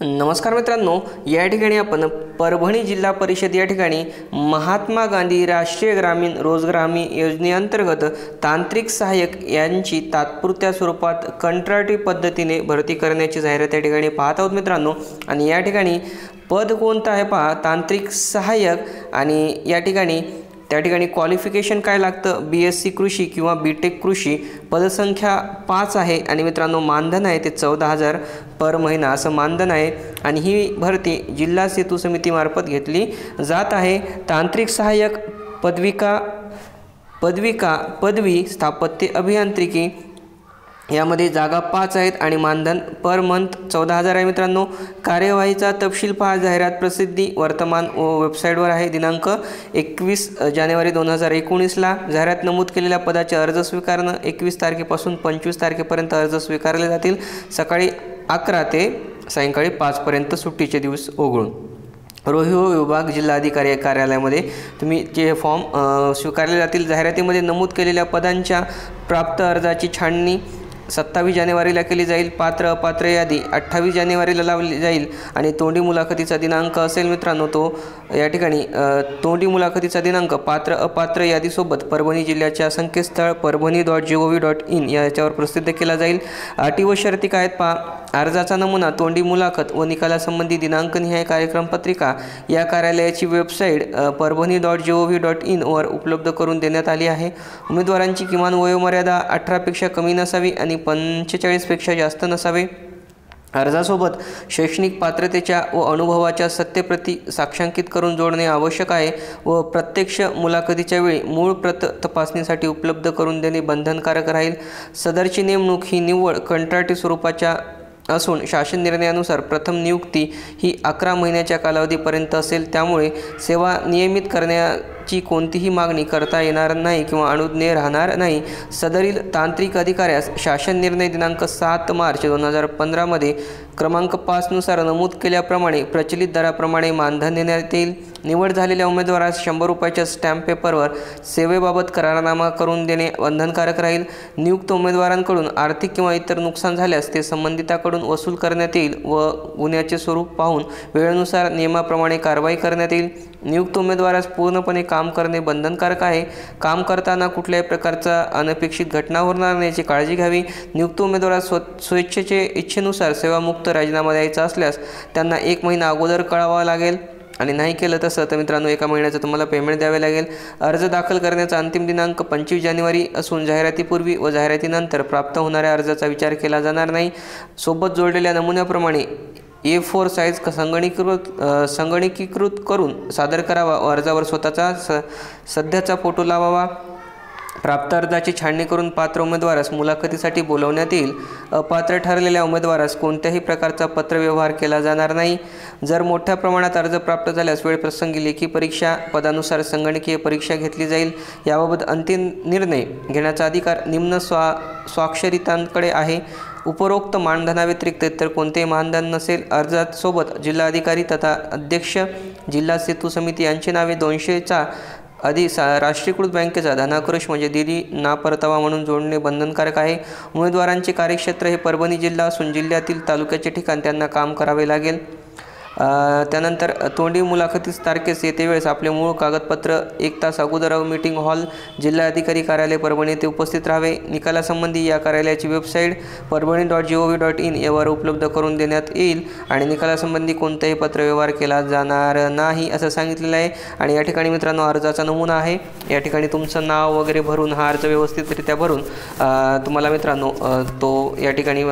नमस्कार मित्रांनो या ठिकाणी आपण परभणी जिल्हा परिषद या ठिकाणी महात्मा गांधी राष्ट्रीय ग्रामीण रोजगार हमी योजनेअंतर्गत तांत्रिक सहाय्यक यांची तात्पुरत्या स्वरूपात कंत्राटी पद्धतीने भरती करण्याची जाहिरात या ठिकाणी पाहत आहोत मित्रांनो. आणि या ठिकाणी पद कोणतं आहे पहा तांत्रिक सहाय्यक आणि या ठिकाणी त्या ठिकाणी क्वालिफिकेशन काय लागतं? बी एस सी कृषी किंवा बी टेक कृषी पदसंख्या पाच आहे. आणि मित्रांनो मानधन आहे ते चौदा हजार पर महिना. असं मानधन आहे. आणि ही भरती जिल्हा सेतू समितीमार्फत घेतली जात आहे. तांत्रिक सहाय्यक पदविका पदविका पदवी स्थापत्य अभियांत्रिकी यामध्ये जागा पाच आहेत आणि मानधन पर मंथ चौदा हजार आहे मित्रांनो. कार्यवाहीचा तपशील पहा. जाहिरात प्रसिद्धी वर्तमान व वेबसाईटवर आहे. दिनांक एकवीस जानेवारी दोन हजार एकोणीसला जाहिरात नमूद केलेल्या पदाचे अर्ज स्वीकारणं. एकवीस तारखेपासून पंचवीस तारखेपर्यंत अर्ज स्वीकारले जातील. सकाळी अकरा ते सायंकाळी पाचपर्यंत सुट्टीचे दिवस ओघळून. रोहिओ विभाग जिल्हाधिकारी कार्यालयामध्ये तुम्ही जे फॉर्म स्वीकारले जातील. जाहिरातीमध्ये नमूद केलेल्या पदांच्या प्राप्त अर्जाची छाणणी सत्तावीस जानेवारीला केली जाईल. पात्र अपात्र यादी अठ्ठावीस जानेवारीला लावली जाईल. आणि तोंडी मुलाखतीचा दिनांक असेल मित्रांनो तो या ठिकाणी तोंडी मुलाखतीचा दिनांक पात्र अपात्र यादीसोबत परभणी जिल्ह्याच्या संकेतस्थळ Parbhani dot G O V dot in याच्यावर प्रसिद्ध केला जाईल. अटी व शर्ती काय आहेत पहा. अर्जाचा नमुना तोंडी मुलाखत व निकालासंबंधी दिनांकनिहाय कार्यक्रम पत्रिका या कार्यालयाची website Parbhani dot G O V dot इनवर उपलब्ध करून देण्यात आली आहे. उमेदवारांची किमान वयोमर्यादा अठरापेक्षा कमी नसावी आणि पंचेचाळीसपेक्षा जास्त नसावे. अर्जासोबत शैक्षणिक पात्रतेच्या व अनुभवाच्या सत्यप्रती साक्षांकित करून जोडणे आवश्यक आहे व प्रत्यक्ष मुलाखतीच्या वेळी मूळ प्रत तपासणीसाठी उपलब्ध करून देणे बंधनकारक राहील. सदरची नेमणूक ही निव्वळ कंत्राटी स्वरूपाच्या असून शासन निर्णयानुसार प्रथम नियुक्ती ही अकरा महिन्याच्या कालावधीपर्यंत असेल. त्यामुळे सेवा नियमित करण्याची कोणतीही मागणी करता येणार नाही किंवा अनुज्ञेय राहणार नाही. सदरील तांत्रिक अधिकाऱ्यास शासन निर्णय दिनांक सात मार्च दोन हजार पंधरामध्ये क्रमांक पाचनुसार नमूद केल्याप्रमाणे प्रचलित दराप्रमाणे मानधन देण्यात येईल. निवड झालेल्या उमेदवारास शंभर रुपयाच्या स्टॅम्प पेपरवर सेवेबाबत करारनामा करून देणे बंधनकारक राहील. नियुक्त उमेदवारांकडून आर्थिक किंवा इतर नुकसान झाल्यास ते संबंधिताकडून वसूल करण्यात येईल व गुन्ह्याचे स्वरूप पाहून वेळेनुसार नियमाप्रमाणे कारवाई करण्यात येईल. नियुक्त उमेदवारास पूर्णपणे काम करणे बंधनकारक आहे. काम करताना कुठल्याही प्रकारचा अनपेक्षित घटना होणार नाही याची काळजी घ्यावी. नियुक्त उमेदवारास स्व स्वेच्छेचे इच्छेनुसार सेवामुक्त राजीनामा द्यायचा असल्यास त्यांना एक महिना अगोदर कळावा लागेल. आणि नाही केलं तसं तर मित्रांनो एका महिन्याचं तुम्हाला पेमेंट द्यावे लागेल. अर्ज दाखल करण्याचा अंतिम दिनांक पंचवीस जानेवारी असून जाहिरातीपूर्वी व जाहिरातीनंतर प्राप्त होणाऱ्या अर्जाचा विचार केला जाणार नाही. सोबत जोडलेल्या नमुन्याप्रमाणे ए फोर साईज संगणकीकृत संगणकीकृत करून सादर करावा व अर्जावर स्वतःचा स सध्याचा फोटो लावावा. प्राप्त अर्जाची छाननी करून पात्र उमेदवारास मुलाखतीसाठी बोलवण्यात येईल. अपात्र ठरलेल्या उमेदवारास कोणत्याही प्रकारचा पत्रव्यवहार केला जाणार नाही. जर मोठ्या प्रमाणात अर्ज प्राप्त झाल्यास वेळप्रसंगी लेखी परीक्षा पदानुसार संगणकीय परीक्षा घेतली जाईल. याबाबत अंतिम निर्णय घेण्याचा अधिकार निम्न स्वा स्वाक्षरितांकडे आहे. उपरोक्त मानधनाव्यतिरिक्त इतर कोणतेही मानधन नसेल. अर्जात सोबत जिल्हाधिकारी तथा अध्यक्ष जिल्हा सेतू समिती यांची नावे दोनशेचा आधी सा राष्ट्रीयकृत बँकेचा धनाक्रोश म्हणजे दिली ना परतावा म्हणून जोडणे बंधनकारक आहे. उमेदवारांचे कार्यक्षेत्र हे परभणी जिल्हा असून जिल्ह्यातील तालुक्याचे ठिकाण त्यांना काम करावे लागेल. त्यानंतर तोंडी मुलाखतीस तारखेस येते वेळेस आपले मूळ कागदपत्र एक तास अगोदर मीटिंग हॉल जिल्हाधिकारी कार्यालय परभणी येथे उपस्थित राहावे. निकालासंबंधी या कार्यालयाची website Parbhani dot G O V dot in यावर उपलब्ध करून देण्यात येईल आणि निकालासंबंधी कोणताही पत्रव्यवहार केला जाणार नाही असं सांगितलेलं आहे. आणि या ठिकाणी मित्रांनो अर्जाचा नमुना आहे. या ठिकाणी तुमचं नाव वगैरे भरून हा अर्ज व्यवस्थितरित्या भरून तुम्हाला मित्रांनो तो या ठिकाणी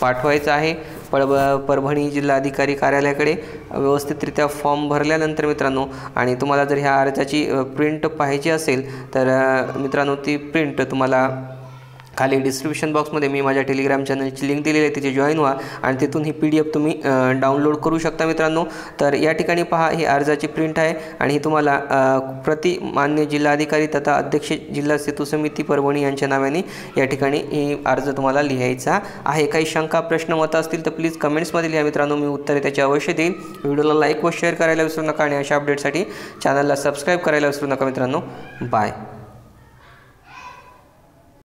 पाठवायचा आहे. पडब परभणी जिल्हाधिकारी कार्यालयाकडे व्यवस्थितरित्या फॉर्म भरल्यानंतर मित्रांनो आणि तुम्हाला जर ह्या अर्जाची प्रिंट पाहिजे असेल तर मित्रांनो ती प्रिंट तुम्हाला खाली डिस्क्रिप्शन बॉक्समध्ये मी माझ्या टेलिग्राम चॅनलची लिंक दिलेली आहे तिथे जॉईन व्हा आणि तिथून ही पी डी एफ तुम्ही डाउनलोड करू शकता मित्रांनो. तर या ठिकाणी पहा ही अर्जाची प्रिंट आहे आणि ही तुम्हाला प्रति मान्य जिल्हाधिकारी तथा अध्यक्ष जिल्हा सेतू समिती परभणी यांच्या नावाने या ठिकाणी ही अर्ज तुम्हाला लिहायचा आहे. काही शंका प्रश्न मतं असतील तर प्लीज कमेंट्समध्ये लिहा मित्रांनो. मी उत्तरे त्याची अवश्य देईन. व्हिडिओला लाईक व शेअर करायला विसरू नका आणि अशा अपडेटसाठी चॅनलला सबस्क्राईब करायला विसरू नका मित्रांनो. बाय